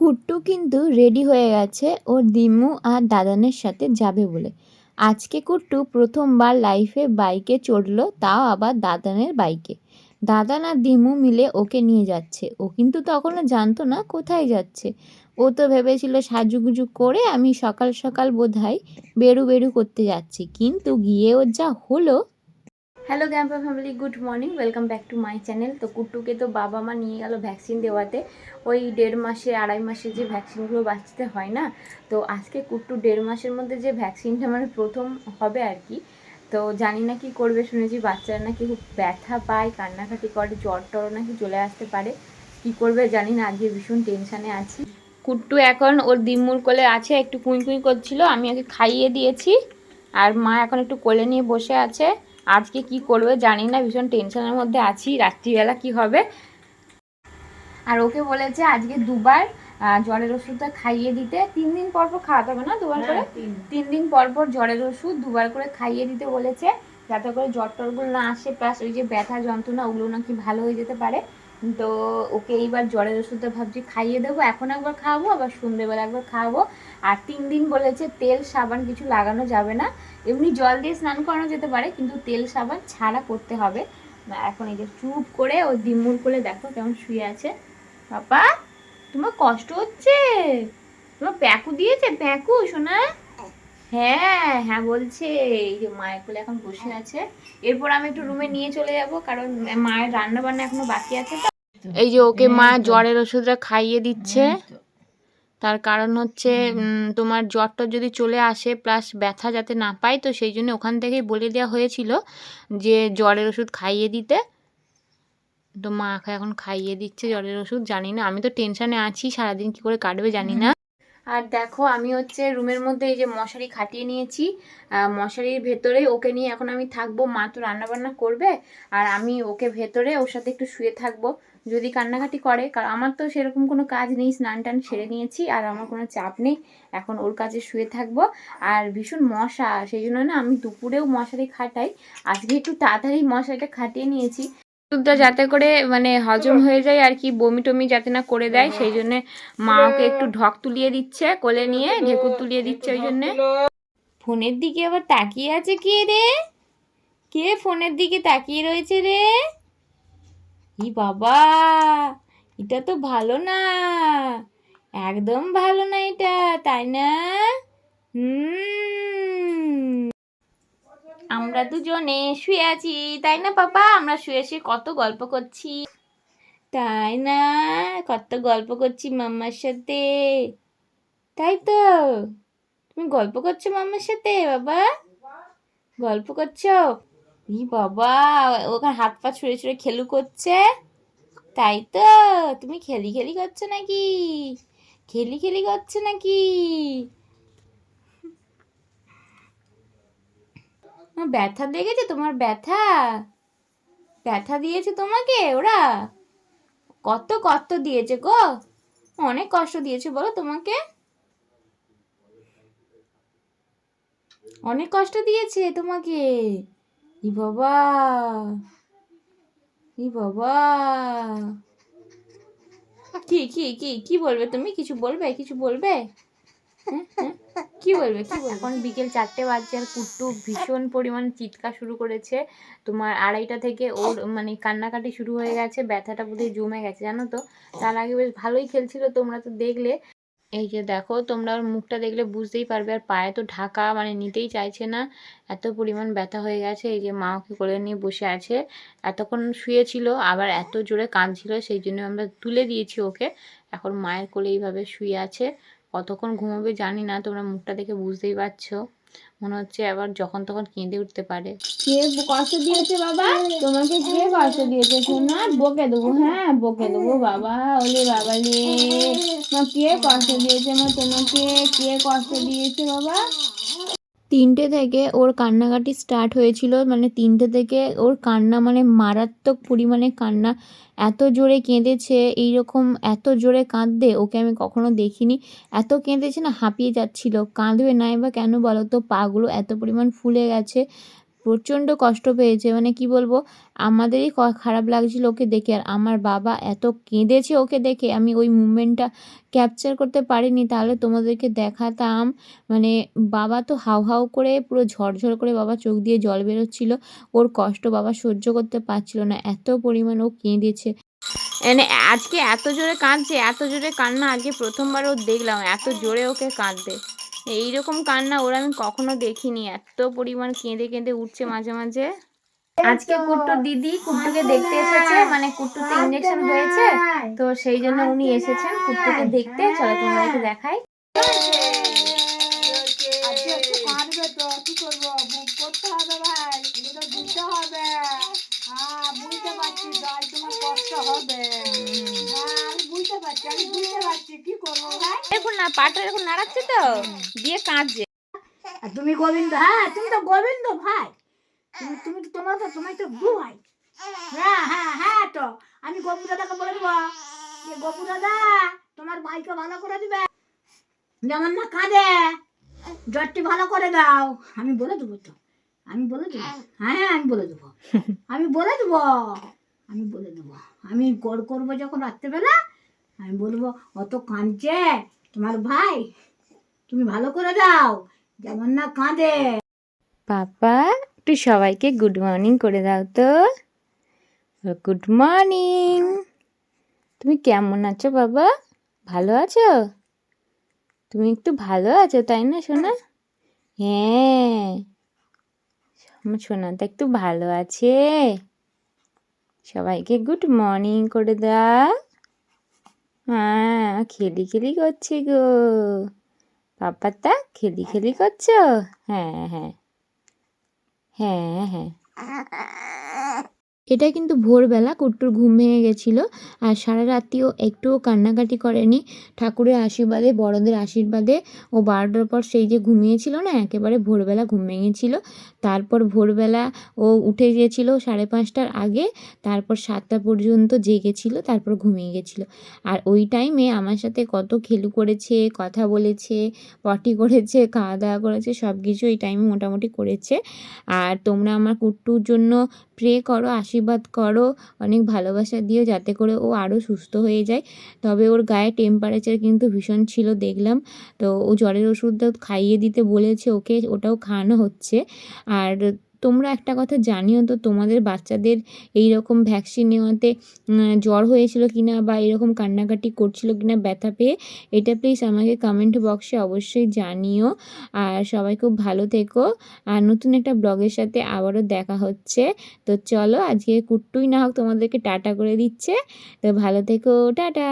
কুট্টু কিন্তু রেডি হয়ে গেছে ওর দিম্মু আর দাদানের সাথে যাবে বলে। আজকে কুট্টু প্রথমবার লাইফে বাইকে চড়লো, তাও আবার দাদানের বাইকে দাদান আর দিমু মিলে ওকে নিয়ে যাচ্ছে। ও কিন্তু তখনও জানতো না কোথায় যাচ্ছে। ও তো ভেবেছিল সাজুগুজু করে আমি সকাল সকাল বোধহয় বেরু বেরু করতে যাচ্ছি। কিন্তু গিয়ে ওর যা হলো hello গ্যাম্পা family good morning welcome back to my channel তো কুট্টুকে তো বাবা মা নিয়ে গেল ভ্যাকসিন দেওয়াতে। ওই দেড় মাসে, আড়াই মাসে যে ভ্যাকসিনগুলো বাচ্চাতে হয় না, তো আজকে কুট্টু দেড় মাসের মধ্যে যে ভ্যাকসিনটা মানে প্রথম হবে আর কি। তো জানি না কি করবে, শুনেছি বাচ্চারা নাকি খুব ব্যথা পায়, কান্নাকাটি করে, জ্বর টর নাকি চলে আসতে পারে। কি করবে জানি না, আজকে ভীষণ টেনশানে আছি। কুট্টু এখন ওর দিম্মুর কোলে আছে, একটু কুঁই কুঁই করছিল, আমি ওকে খাইয়ে দিয়েছি। আর মা এখন একটু কোলে নিয়ে বসে আছে। আজকে কি করবে জানি না ভীষণ টেনশনের মধ্যে আছি। রাত্রিবেলা কি হবে? আর ওকে বলেছে আজকে দুবার আহ, জ্বরের ওষুধটা খাইয়ে দিতে। তিন দিন পর পর খাওয়াতে হবে না দুবার করে? তিন দিন পর পর জ্বরের ওষুধ দুবার করে খাইয়ে দিতে বলেছে। যাতে করে জ্বর টরগুলো না আসে প্লাস ওই যে ব্যথা যন্ত্রণা ওগুলো নাকি ভালো হয়ে যেতে পারে। তো ওকে এইবার জ্বরের ওষুধটা ভাবছি খাইয়ে দেবো, এখন একবার খাওয়াবো, আবার সন্ধ্যেবেলা একবার খাওয়াবো। আর তিন দিন বলেছে তেল, সাবান কিছু লাগানো যাবে না। এমনি জল দিয়ে স্নান করানো যেতে পারে, কিন্তু তেল, সাবান ছাড়া করতে হবে। এখন এই যে চুপ করে ওই দিম্মুর করে দেখো কেমন শুয়ে আছে। বাবা, তোমার কষ্ট হচ্ছে? তোমার প্যাকু দিয়েছে? প্যাকু শোনা হ্যাঁ হ্যাঁ বলছে এই যে মায়ের কোলে এখন বসে আছে। এরপর আমি একটু রুমে নিয়ে চলে যাব কারণ মায়ের রান্না বান্না এখনও বাকি আছে তো। এই যে ওকে মা জ্বরের ওষুধটা খাইয়ে দিচ্ছে। তার কারণ হচ্ছে তোমার জ্বরটা যদি চলে আসে প্লাস ব্যথা যাতে না পায় তো সেই জন্য ওখান থেকেই বলে দেওয়া হয়েছিল যে জ্বরের ওষুধ খাইয়ে দিতে। তো মা এখন খাইয়ে দিচ্ছে জ্বরের ওষুধ জানি না। আমি তো টেনশনে আছি সারাদিন কি করে কাটবে জানি না। আর দেখো, আমি হচ্ছে রুমের মধ্যে এই যে মশারি খাটিয়ে নিয়েছি। মশারির ভেতরে ওকে নিয়ে এখন আমি থাকব। মা তো রান্না বান্না করবে আর আমি ওকে ভেতরে ওর সাথে একটু শুয়ে থাকব। যদি কান্নাকাটি করে, কারণ আমার তো সেরকম কোনো কাজ নেই, স্নান টান সেরে নিয়েছি আর আমার কোনো চাপ নেই। এখন ওর কাছে শুয়ে থাকব। আর ভীষণ মশা, সেই জন্য না আমি দুপুরেও মশারি খাটাই। আজকে একটু তাড়াতাড়ি মশারিটা খাটিয়ে নিয়েছি। ওষুধটা যাতে করে মানে হজম হয়ে যায় আর কি, বমি টমি যাতে না করে দেয়, সেই জন্য মা ওকে একটু ঢক তুলিয়ে দিচ্ছে, কোলে নিয়ে ঢেকুর তুলিয়ে দিচ্ছে ওই জন্যে। ফোনের দিকে আবার তাকিয়ে আছে কে রে? কে ফোনের দিকে তাকিয়ে রয়েছে রে? ই বাবা, এটা তো ভালো না। একদম ভালো না এটা, তাই না? হুম। আমরা দুজনে শুয়ে আছি, তাই না পাপা? আমরা শুয়ে শুয়ে কত গল্প করছি। তাই না? কত গল্প করছি মাম্মার সাথে। তাই তো। তুমি গল্প করছ মাম্মার সাথে, বাবা? গল্প করছ? ই বাবা, ওখানে হাত পা ছুঁড়ে ছুঁড়ে খেলু করছে। তাই তো। তুমি খেলি খেলি করছ নাকি? খেলি খেলি করছ নাকি? ব্যথা দেখেছে তোমার ব্যথা? ব্যথা দিয়েছে তোমাকে ওরা? কত কত দিয়েছে গো? অনেক কষ্ট দিয়েছে বলো তোমাকে। অনেক কষ্ট দিয়েছে তোমাকে। ই বাবা। ই বাবা। কি কি কি কি বলবে তুমি? কিছু বলবে? কিছু বলবে? কি বলবে কি বলবে? এখন বিকেল চারটে বাজছে আর কুট্টু ভীষণ পরিমাণ চিৎকার শুরু করেছে। তোমার আড়াইটা থেকে ওর মানে কান্নাকাটি শুরু হয়ে গেছে, ব্যথাটা বোধহয় জমে গেছে, জানো তো? তার আগে বেশ ভালোই খেলছিল, তোমরা তো দেখলে। এই যে দেখো, তোমরা ওর মুখটা দেখলে বুঝতেই পারবে, আর পায়ে তো ঢাকা মানে নিতেই চাইছে না। এত পরিমাণ ব্যথা হয়ে গেছে, এই যে মা ওকে কোলে নিয়ে বসে আছে। এতক্ষণ শুয়েছিল, আবার এত জোরে কাঁদছিল, সেই জন্য আমরা তুলে দিয়েছি ওকে। এখন মায়ের কোলে এইভাবে শুয়ে আছে। কতক্ষণ ঘুমাবে জানি না, তোমরা মুখটা দেখে বুঝতেই পারছ। মনে হচ্ছে আবার যখন তখন কেঁদে উঠতে পারে। কে কষ্ট দিয়েছে বাবা? তোমাকে কে কষ্ট দিয়েছে? সোনা বকে দেবো হ্যাঁ বকে দেবো, বাবা, ওলে বাবা রে। মা, কে কষ্ট দিয়েছে মা, তোমাকে কে কষ্ট দিয়েছে বাবা? তিনটে থেকে ওর কান্নাকাটি স্টার্ট হয়েছিল। মানে তিনটে থেকে ওর কান্না মানে মারাত্মক পরিমাণে কান্না। এত জোরে কেঁদেছে, এইরকম এত জোরে কাঁদবে, ওকে আমি কখনো দেখিনি। এত কেঁদেছে না, হাঁপিয়ে যাচ্ছিল। কাঁদবে নাই বা কেন বলো তো? পাগুলো এত পরিমাণ ফুলে গেছে। প্রচণ্ড কষ্ট পেয়েছে। মানে কি বলব? আমাদেরই খারাপ লাগছিল ওকে দেখে। আর আমার বাবা এত কেঁদেছে ওকে দেখে। আমি ওই মুমেন্টটা ক্যাপচার করতে পারিনি। তাহলে তোমাদেরকে দেখাতাম। মানে বাবা তো হাউ হাউ করে, পুরো ঝরঝর করে বাবা চোখ দিয়ে জল বেরোচ্ছিল। ওর কষ্ট বাবা সহ্য করতে পারছিল না। এত পরিমাণ ও কেঁদেছে। মানে আজকে এত জোরে কাঁদছে, এত জোরে কান্না। আজকে প্রথমবার ও দেখলাম, এত জোরে ওকে কাঁদতে। এইরকম কান্না ওরা আমি কখনো দেখিনি এত পরিমাণ কেঁদে কেঁদে উঠছে মাঝে মাঝে আজকে কুট্টুর দিদি কুট্টুকে দেখতে এসেছে মানে কুট্টুতে ইঞ্জেকশন হয়েছে তো সেই জন্য উনি এসেছেন কুট্টুকে দেখতে চলো দেখাই একটু কাঁদবে তো কি করব বুক করতে হবে ভাই এগুলো দিতে হবে হ্যাঁ বুঝতে পারছি তোমার কষ্ট হবে হ্যাঁ আমি বুঝতে পারছি আমি বুঝতে পারছি কি করব ভাই? এখন না পাটা এরকম নাড়াচ্ছে তো। দিয়ে কাঁদছে। আর তুমি গোবিন্দ হ্যাঁ তুমি তো গোবিন্দ ভাই। তুমি তুমি তোমার তো তোমার তো দু ভাই। হ্যাঁ হ্যাঁ হ্যাঁ তো আমি গপু দাদাকে বলে দেবো। যে গপু দাদা তোমার ভাইকে ভালো করে দিবে। যেমন না কাঁদে জ্বরটি ভালো করে দাও। আমি বলে দেবো তো আমি বলে দেবো। হ্যাঁ আমি বলে দেবো। আমি বলে দেবো আমি বলে দেবো। আমি গড় করব যখন রাত্রেবেলা আমি বলব, অত কাঁদছে? তোমার ভাই, তুমি ভালো করে দাও, যেমন না কাঁদে। পাপা, একটু সবাইকে গুড মর্নিং করে দাও তো। গুড মর্নিং তুমি কেমন আছো বাবা? ভালো আছো? তুমি একটু ভালো আছো, তাই না, সোনা? হ্যাঁ। আমার সোনাটা একটু ভালো আছে। সবাইকে গুড মর্নিং করে দাও। হ্যাঁ খেলি খেলি করছি গো। পাপাটা খেলি খেলি করছ? হ্যাঁ হ্যাঁ। হ্যাঁ হ্যাঁ। এটা কিন্তু ভোরবেলা কুট্টুর ঘুম ভেঙে গেছিল আর সারা রাত্রিও একটুও কান্নাকাটি করেনি। ঠাকুরের আশীর্বাদে, বড়দের আশীর্বাদে ও বারোটার পর সেই যে ঘুমিয়েছিল না, একেবারে ভোরবেলা ঘুম ভেঙেছিল। তারপর ভোরবেলা ও উঠে গিয়েছিল সাড়ে পাঁচটার আগে, তারপর সাতটা পর্যন্ত জেগেছিল, তারপর ঘুমিয়ে গেছিল। আর ওই টাইমে আমার সাথে কত খেলু করেছে, কথা বলেছে, পটি করেছে, খাওয়া দাওয়া করেছে সব কিছু এই টাইমে মোটামুটি করেছে। আর তোমরা আমার কুট্টুর জন্য প্রে করো, আশীর্বাদ করো, অনেক ভালোবাসা দিও যাতে করে ও আরও সুস্থ হয়ে যায়। তবে ওর গায়ে টেম্পারেচার কিন্তু ভীষণ ছিল, দেখলাম। তো ও জ্বরের ওষুধটা খাইয়ে দিতে বলেছে ওকে, ওটাও খাওয়ানো হচ্ছে। আর তোমরা একটা কথা জানিও তো, তোমাদের বাচ্চাদের এই রকম ভ্যাকসিন নেওয়াতে জ্বর হয়েছিল কিনা বা এরকম কান্নাকাটি করছিল কিনা ব্যথা পেয়ে, এটা প্লিজ আমাকে কমেন্ট বক্সে অবশ্যই জানিও। আর সবাই খুব ভালো থেকো। আর নতুন একটা ব্লগের সাথে আবারও দেখা হচ্ছে। তো চলো আজকে কুট্টুই না হোক তোমাদেরকে টাটা করে দিচ্ছে। তো ভালো থেকো, টাটা।